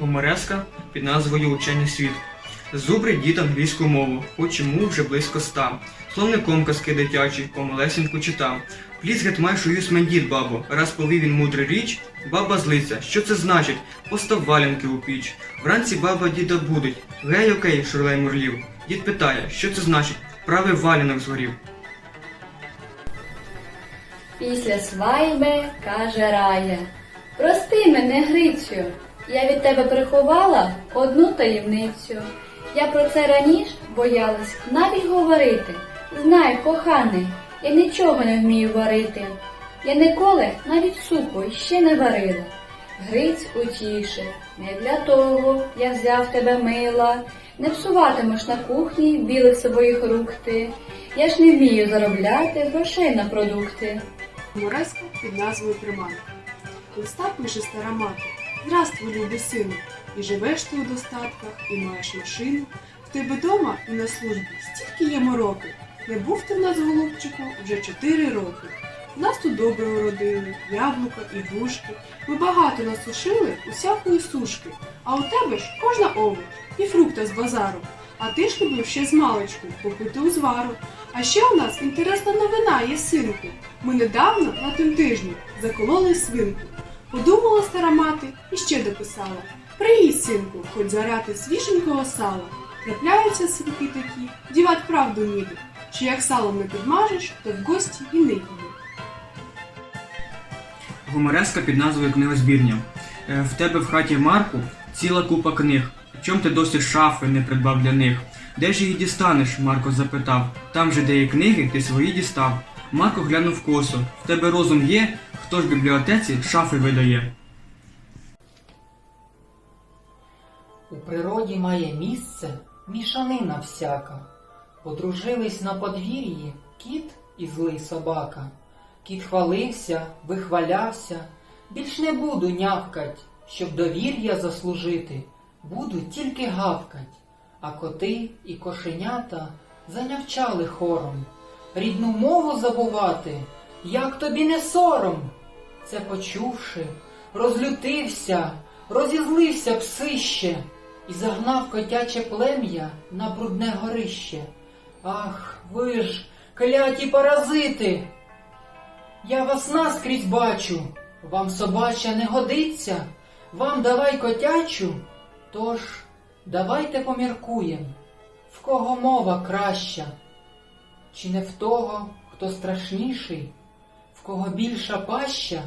Гумореска під назвою Учений світ. Зубри дід англійську мову, хоч йому вже близько ста. Словником казки дитячі, помалесеньку читав. Пліс геть шую смендіт, бабо, раз повів він мудру річ, баба злиться. Що це значить? Постав валянки у піч. Вранці баба діда будить. Гей, окей, шурлей мурлів. Дід питає, що це значить? Правий валянок згорів. Після свайби каже Рая. Прости мене, Грицю, я від тебе приховала одну таємницю. Я про це раніше боялась навіть говорити. Знай, коханий, я нічого не вмію варити. Я ніколи навіть супу ще не варила. Гриць утішив, не для того я взяв тебе мила, не псуватимеш на кухні білих своїх рук ти. Я ж не вмію заробляти грошей на продукти. Гумореска під назвою Приманка. Листа пише стара мати. Здравствуй, любий сину. І живеш ти у достатках, і маєш машину. В тебе дома і на службі стільки є мороки. Не був ти в нас, голубчику, вже чотири роки. Нас тут добре уродили, яблука і грушки. Ми багато насушили усякої сушки. А у тебе ж кожна овоч і фрукта з базару. А ти ж любив ще з маличку попити узвару. А ще у нас інтересна новина є синку. Ми недавно на тим тижні закололи свинку. Подумала стара мати і ще дописала. Приїдь, синку, хоч заряти свіженького сала. Трапляються синки такі, дівать правду ніде, що як салом не підмажеш, то в гості і не їде. Гумореска під назвою Книгозбірня. Е, В тебе в хаті Марку ціла купа книг. Чом ти досі шафи не придбав для них? Де ж її дістанеш? Марко запитав. Там же, де є книги, ти свої дістав. Марко глянув косо. В тебе розум є? Хто ж в бібліотеці шафи видає? У природі має місце мішанина всяка. Подружились на подвір'ї кіт і злий собака. Кіт хвалився, вихвалявся, більш не буду нявкать, щоб довір'я заслужити, буду тільки гавкать. А коти і кошенята занявчали хором. Рідну мову забувати, як тобі не сором. Це почувши, розлютився, розізлився псище і загнав котяче плем'я на брудне горище. Ах, ви ж, кляті паразити! Я вас наскрізь бачу, вам собача не годиться, вам давай котячу. Тож давайте поміркуєм, в кого мова краща, чи не в того, хто страшніший, кого більша паща.